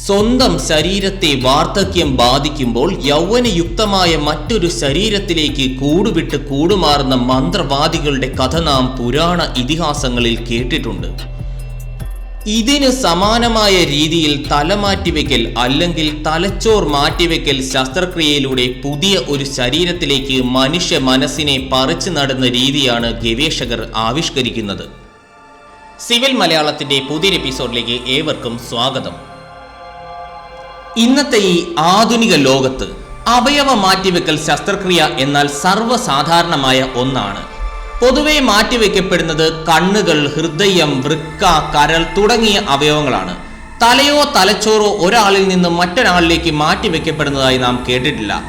സ്വന്തം ശരീരത്തെ വാർദ്ധക്യം ബാധിക്കുമ്പോൾ യൗവനയുക്തമായ മറ്റൊരു ശരീരത്തിലേക്ക് കൂടുവിട്ട് കൂടുമാറുന്ന മന്ത്രവാദികളുടെ കഥ നാം പുരാണ ഇതിഹാസങ്ങളിൽ കേട്ടിട്ടുണ്ട്. ഇതിന് സമാനമായ രീതിയിൽ തല മാറ്റിവെക്കൽ അല്ലെങ്കിൽ തലച്ചോർ മാറ്റിവെക്കൽ ശസ്ത്രക്രിയയിലൂടെ പുതിയ ഒരു ശരീരത്തിലേക്ക് മനുഷ്യ മനസ്സിനെ പറിച്ചു നടന്ന രീതിയാണ് ഗവേഷകർ ആവിഷ്കരിക്കുന്നത്. സിവിൽ മലയാളത്തിന്റെ പുതിയൊരു എപ്പിസോഡിലേക്ക് ഏവർക്കും സ്വാഗതം. ഇന്നത്തെ ഈ ആധുനിക ലോകത്ത് അവയവ മാറ്റിവെക്കൽ ശസ്ത്രക്രിയ എന്നാൽ സർവസാധാരണമായ ഒന്നാണ്. പൊതുവെ മാറ്റിവെക്കപ്പെടുന്നത് കണ്ണുകൾ ഹൃദയം വൃക്ക കരൾ തുടങ്ങിയ അവയവങ്ങളാണ്. തലയോ തലച്ചോറോ ഒരാളിൽ നിന്ന് മറ്റൊരാളിലേക്ക് മാറ്റിവെക്കപ്പെടുന്നതായി നാം കേട്ടിട്ടില്ല.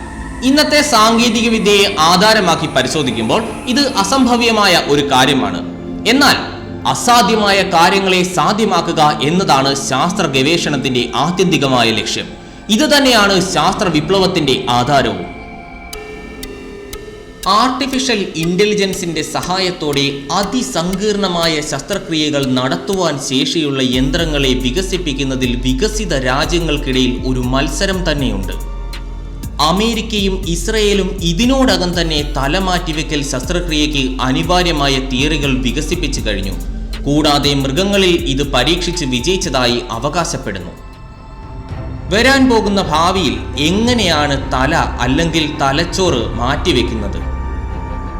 ഇന്നത്തെ സാങ്കേതിക വിദ്യയെ ആധാരമാക്കി പരിശോധിക്കുമ്പോൾ ഇത് അസംഭവ്യമായ ഒരു കാര്യമാണ്. എന്നാൽ അസാധ്യമായ കാര്യങ്ങളെ സാധ്യമാക്കുക എന്നതാണ് ശാസ്ത്ര ഗവേഷണത്തിന്റെ ആത്യന്തികമായ ലക്ഷ്യം. ഇത് തന്നെയാണ് ശാസ്ത്ര വിപ്ലവത്തിന്റെ ആധാരവും. ആർട്ടിഫിഷ്യൽ ഇന്റലിജൻസിന്റെ സഹായത്തോടെ അതിസങ്കീർണമായ ശസ്ത്രക്രിയകൾ നടത്തുവാൻ ശേഷിയുള്ള യന്ത്രങ്ങളെ വികസിപ്പിക്കുന്നതിൽ വികസിത രാജ്യങ്ങൾക്കിടയിൽ ഒരു മത്സരം തന്നെയുണ്ട്. അമേരിക്കയും ഇസ്രയേലും ഇതിനോടകം തന്നെ തലമാറ്റിവെക്കൽ ശസ്ത്രക്രിയയ്ക്ക് അനിവാര്യമായ തിയറികൾ വികസിപ്പിച്ചു കഴിഞ്ഞു. കൂടാതെ മൃഗങ്ങളിൽ ഇത് പരീക്ഷിച്ച് വിജയിച്ചതായി അവകാശപ്പെടുന്നു. വരാൻ പോകുന്ന ഭാവിയിൽ എങ്ങനെയാണ് തല അല്ലെങ്കിൽ തലച്ചോറ് മാറ്റിവെക്കുന്നത്?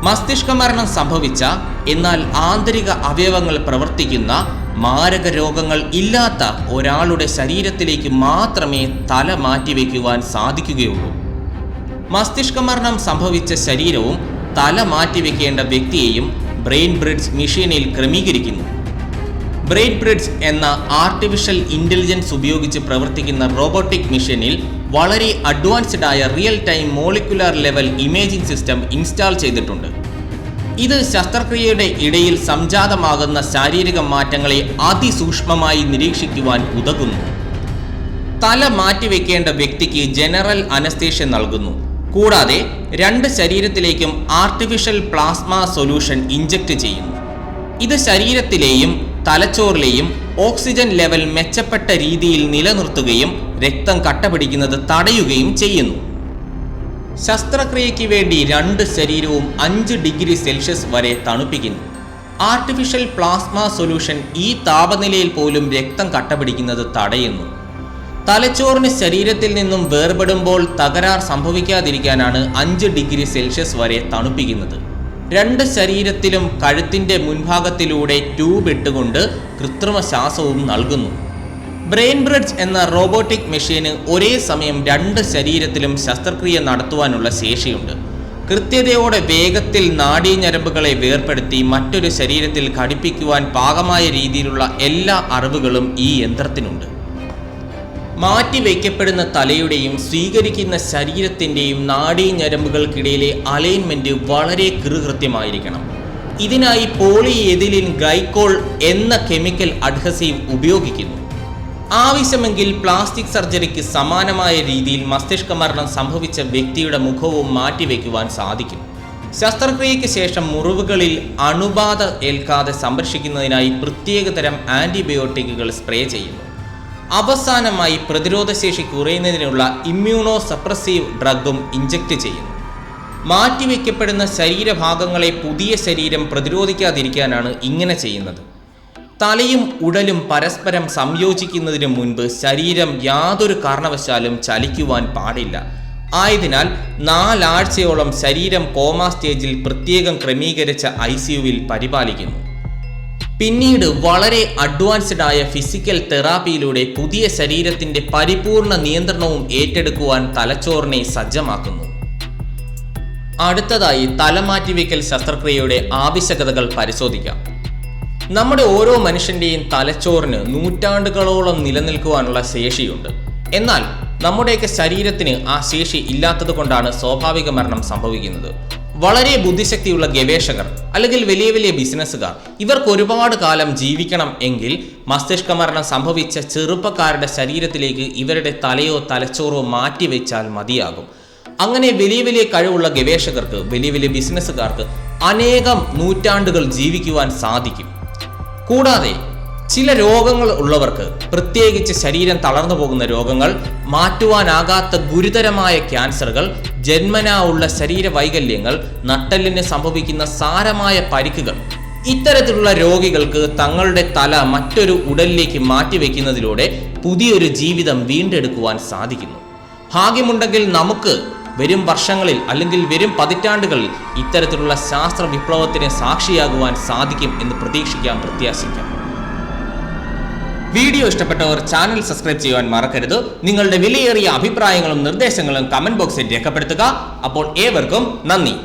മസ്തിഷ്ക മരണം സംഭവിച്ച എന്നാൽ ആന്തരിക അവയവങ്ങൾ പ്രവർത്തിക്കുന്ന മാരക രോഗങ്ങൾ ഇല്ലാത്ത ഒരാളുടെ ശരീരത്തിലേക്ക് മാത്രമേ തല മാറ്റിവെക്കുവാൻ സാധിക്കുകയുള്ളൂ. മസ്തിഷ്ക മരണം സംഭവിച്ച ശരീരവും തല മാറ്റിവെക്കേണ്ട വ്യക്തിയെയും ബ്രെയിൻ ബ്രിഡ്ജ് മെഷീനിൽ ക്രമീകരിക്കുന്നു. ബ്രെയിൻ ബ്രിഡ്ജ് എന്ന ആർട്ടിഫിഷ്യൽ ഇന്റലിജൻസ് ഉപയോഗിച്ച് പ്രവർത്തിക്കുന്ന റോബോട്ടിക് മെഷീനിൽ വളരെ അഡ്വാൻസ്ഡ് ആയ real time molecular level imaging system install ചെയ്തിട്ടുണ്ട്. ഇത് ശസ്ത്രക്രിയയുടെ ഇടയിൽ സംജാതമാകുന്ന ശാരീരിക മാറ്റങ്ങളെ അതിസൂക്ഷ്മമായി നിരീക്ഷിക്കുവാൻ ഉതകുന്നു. തല മാറ്റിവെക്കേണ്ട വ്യക്തിക്ക് ജനറൽ അനസ്തേഷ്യ നൽകുന്നു. കൂടാതെ രണ്ട് ശരീരത്തിലേക്കും ആർട്ടിഫിഷ്യൽ പ്ലാസ്മ സൊല്യൂഷൻ ഇഞ്ചക്ട് ചെയ്യുന്നു. ഇത് ശരീരത്തിലെയും തലച്ചോറിലെയും ഓക്സിജൻ ലെവൽ മെച്ചപ്പെട്ട രീതിയിൽ നിലനിർത്തുകയും രക്തം കട്ടപിടിക്കുന്നത് തടയുകയും ചെയ്യുന്നു. ശസ്ത്രക്രിയയ്ക്ക് വേണ്ടി രണ്ട് ശരീരവും അഞ്ച് ഡിഗ്രി സെൽഷ്യസ് വരെ തണുപ്പിക്കുന്നു. ആർട്ടിഫിഷ്യൽ പ്ലാസ്മ സൊല്യൂഷൻ ഈ താപനിലയിൽ പോലും രക്തം കട്ടപിടിക്കുന്നത് തടയുന്നു. തലച്ചോറിന് ശരീരത്തിൽ നിന്നും വേർപെടുമ്പോൾ തകരാർ സംഭവിക്കാതിരിക്കാനാണ് അഞ്ച് ഡിഗ്രി സെൽഷ്യസ് വരെ തണുപ്പിക്കുന്നത്. രണ്ട് ശരീരത്തിലും കഴുത്തിന്റെ മുൻഭാഗത്തിലൂടെ ട്യൂബ് ഇട്ടുകൊണ്ട് കൃത്രിമ ശ്വാസവും നൽകുന്നു. ബ്രെയിൻ ബ്രിഡ്ജ് എന്ന റോബോട്ടിക് മെഷീന് ഒരേ സമയം രണ്ട് ശരീരത്തിലും ശസ്ത്രക്രിയ നടത്തുവാനുള്ള ശേഷിയുണ്ട്. കൃത്യതയോടെ വേഗത്തിൽ നാഡീഞരമ്പുകളെ വേർപ്പെടുത്തി മറ്റൊരു ശരീരത്തിൽ ഘടിപ്പിക്കുവാൻ പാകമായ രീതിയിലുള്ള എല്ലാ അറിവുകളും ഈ യന്ത്രത്തിനുണ്ട്. മാറ്റിവെക്കപ്പെടുന്ന തലയുടെയും സ്വീകരിക്കുന്ന ശരീരത്തിന്റെയും നാഡീഞരമ്പുകൾക്കിടയിലെ അലൈൻമെന്റ് വളരെ കൃകൃത്യമായിരിക്കണം ഇതിനായി പോളി എതിലിൻ ഗ്ലൈക്കോൾ എന്ന കെമിക്കൽ അഡ്ഹസീവ് ഉപയോഗിക്കുന്നു. ആവശ്യമെങ്കിൽ പ്ലാസ്റ്റിക് സർജറിക്ക് സമാനമായ രീതിയിൽ മസ്തിഷ്ക മരണം സംഭവിച്ച വ്യക്തിയുടെ മുഖവും മാറ്റിവെക്കുവാൻ സാധിക്കും. ശസ്ത്രക്രിയയ്ക്ക് ശേഷം മുറിവുകളിൽ അണുബാധ ഏൽക്കാതെ സംരക്ഷിക്കുന്നതിനായി പ്രത്യേകതരം ആന്റിബയോട്ടിക്കുകൾ സ്പ്രേ ചെയ്യുന്നു. അവസാനമായി പ്രതിരോധശേഷി കുറയുന്നതിനുള്ള ഇമ്മ്യൂണോ സപ്രസീവ് ഡ്രഗും ഇഞ്ചക്ട് ചെയ്യുന്നു. മാറ്റിവെക്കപ്പെടുന്ന ശരീരഭാഗങ്ങളെ പുതിയ ശരീരം പ്രതിരോധിക്കാതിരിക്കാനാണ് ഇങ്ങനെ ചെയ്യുന്നത്. തലയും ഉടലും പരസ്പരം സംയോജിക്കുന്നതിന് മുൻപ് ശരീരം യാതൊരു കാരണവശാലും ചലിക്കുവാൻ പാടില്ല. ആയതിനാൽ നാലാഴ്ചയോളം ശരീരം കോമ സ്റ്റേജിൽ പ്രത്യേകം ക്രമീകരിച്ച ഐ പരിപാലിക്കുന്നു. പിന്നീട് വളരെ അഡ്വാൻസ്ഡ് ആയ ഫിസിക്കൽ തെറാപ്പിയിലൂടെ പുതിയ ശരീരത്തിന്റെ പരിപൂർണ നിയന്ത്രണവും ഏറ്റെടുക്കുവാൻ തലച്ചോറിനെ സജ്ജമാക്കുന്നു. അടുത്തതായി തലമാറ്റിവെക്കൽ ശസ്ത്രക്രിയയുടെ ആവശ്യകതകൾ പരിശോധിക്കാം. നമ്മുടെ ഓരോ മനുഷ്യന്റെയും തലച്ചോറിന് നൂറ്റാണ്ടുകളോളം നിലനിൽക്കുവാനുള്ള ശേഷിയുണ്ട്. എന്നാൽ നമ്മുടെയൊക്കെ ശരീരത്തിന് ആ ശേഷി ഇല്ലാത്തത് കൊണ്ടാണ് സ്വാഭാവിക മരണം സംഭവിക്കുന്നത്. വളരെ ബുദ്ധിശക്തിയുള്ള ഗവേഷകർ അല്ലെങ്കിൽ വലിയ വലിയ ബിസിനസ്സുകാർ ഇവർക്ക് ഒരുപാട് കാലം ജീവിക്കണം എങ്കിൽ മസ്തിഷ്ക മരണം സംഭവിച്ച ചെറുപ്പക്കാരുടെ ശരീരത്തിലേക്ക് ഇവരുടെ തലയോ തലച്ചോറോ മാറ്റിവെച്ചാൽ മതിയാകും. അങ്ങനെ വലിയ വലിയ കഴിവുള്ള ഗവേഷകർക്ക് വലിയ വലിയ ബിസിനസ്സുകാർക്ക് അനേകം നൂറ്റാണ്ടുകൾ ജീവിക്കുവാൻ സാധിക്കും. കൂടാതെ ചില രോഗങ്ങൾ ഉള്ളവർക്ക് പ്രത്യേകിച്ച് ശരീരം തളർന്നു പോകുന്ന രോഗങ്ങൾ മാറ്റുവാനാകാത്ത ഗുരുതരമായ ക്യാൻസറുകൾ ജന്മനാ ഉള്ള ശരീര വൈകല്യങ്ങൾ നട്ടെല്ലിന് സംഭവിക്കുന്ന സാരമായ പരിക്കുകൾ. ഇത്തരത്തിലുള്ള രോഗികൾക്ക് തങ്ങളുടെ തല മറ്റൊരു ഉടലിലേക്ക് മാറ്റിവെക്കുന്നതിലൂടെ പുതിയൊരു ജീവിതം വീണ്ടെടുക്കുവാൻ സാധിക്കുന്നു. ഭാഗ്യമുണ്ടെങ്കിൽ നമുക്ക് വരും വർഷങ്ങളിൽ അല്ലെങ്കിൽ വരും പതിറ്റാണ്ടുകളിൽ ഇത്തരത്തിലുള്ള ശാസ്ത്ര വിപ്ലവത്തിന് സാക്ഷിയാകുവാൻ സാധിക്കും എന്ന് പ്രതീക്ഷിക്കാം പ്രത്യാശിക്കാം. വീഡിയോ ഇഷ്ടപ്പെട്ടവർ ചാനൽ സബ്സ്ക്രൈബ് ചെയ്യുവാൻ മറക്കരുത്. നിങ്ങളുടെ വിലയേറിയ അഭിപ്രായങ്ങളും നിർദ്ദേശങ്ങളും കമന്റ് ബോക്സിൽ രേഖപ്പെടുത്തുക. അപ്പോൾ ഏവർക്കും നന്ദി.